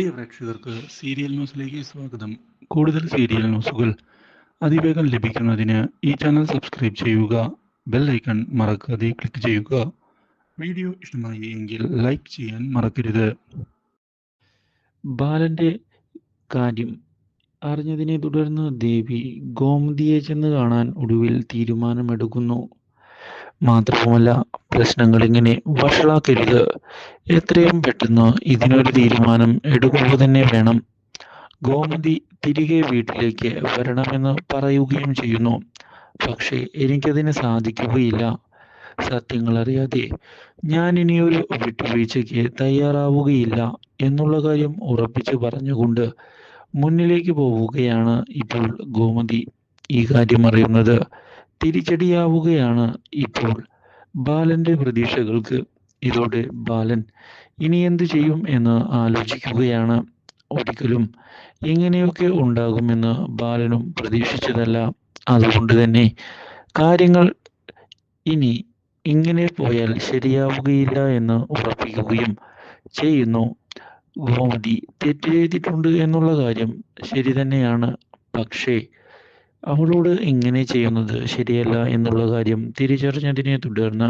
പ്രിയ പ്രേക്ഷകർക്ക് സീരിയൽ ന്യൂസിലേക്ക് സ്വാഗതം. കൂടുതൽ സീരിയൽ ന്യൂസുകൾ അതിവേഗം ലഭിക്കുന്നതിന് ഈ ചാനൽ സബ്സ്ക്രൈബ് ചെയ്യുക ബെൽ ഐക്കൺ മറക്കാതെ ക്ലിക്ക് ചെയ്യുക. വീഡിയോ ഇഷ്ടമായി എങ്കിൽ ലൈക്ക് ചെയ്യാൻ മറക്കരുത്. ബാലന്റെ കാര്യം അറിഞ്ഞതിനെ തുടർന്ന് ദേവി ഗോമതിയെ ചെന്ന് കാണാൻ ഒടുവിൽ തീരുമാനമെടുക്കുന്നു. മാത്രവുമല്ല പ്രശ്നങ്ങൾ ഇങ്ങനെ വഷളാക്കരുത്. എത്രയും പെട്ടെന്ന് ഇതിനൊരു തീരുമാനം എടുക്കുക തന്നെ വേണം. ഗോമതി തിരികെ വീട്ടിലേക്ക് വരണമെന്ന് പറയുകയും ചെയ്യുന്നു. പക്ഷേ എനിക്കതിന് സാധിക്കുകയില്ല. സത്യങ്ങൾ അറിയാതെ ഞാൻ ഇനിയൊരു വിട്ടുവീഴ്ചയ്ക്ക് തയ്യാറാവുകയില്ല എന്നുള്ള കാര്യം ഉറപ്പിച്ചു പറഞ്ഞുകൊണ്ട് മുന്നിലേക്ക് പോവുകയാണ് ഇപ്പോൾ ഗോമതി. ഈ കാര്യം അറിയുന്നത് തിരിച്ചടിയാവുകയാണ് ഇപ്പോൾ ബാലന്റെ പ്രതീക്ഷകൾക്ക് ഇതോടെ ബാലൻ ഇനി എന്ത് ചെയ്യും എന്ന് ആലോചിക്കുകയാണ്. ഒരിക്കലും ഇങ്ങനെയൊക്കെ ഉണ്ടാകുമെന്ന് ബാലനും പ്രതീക്ഷിച്ചതല്ല. അതുകൊണ്ട് തന്നെ കാര്യങ്ങൾ ഇനി ഇങ്ങനെ പോയാൽ ശരിയാവുകയില്ല എന്ന് ഉറപ്പിക്കുകയും ചെയ്യുന്നു. ഗോമതി തെറ്റ് ചെയ്തിട്ടുണ്ട് എന്നുള്ള കാര്യം ശരി തന്നെയാണ്. പക്ഷേ അവളോട് എങ്ങനെ ചെയ്യുന്നത് ശരിയല്ല എന്നുള്ള കാര്യം തിരിച്ചറിഞ്ഞതിനെ തുടർന്ന്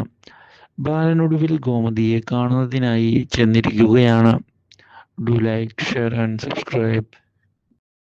ബാലനൊടുവിൽ ഗോമതിയെ കാണുന്നതിനായി ചെന്നിരിക്കുകയാണ്. Do like share and subscribe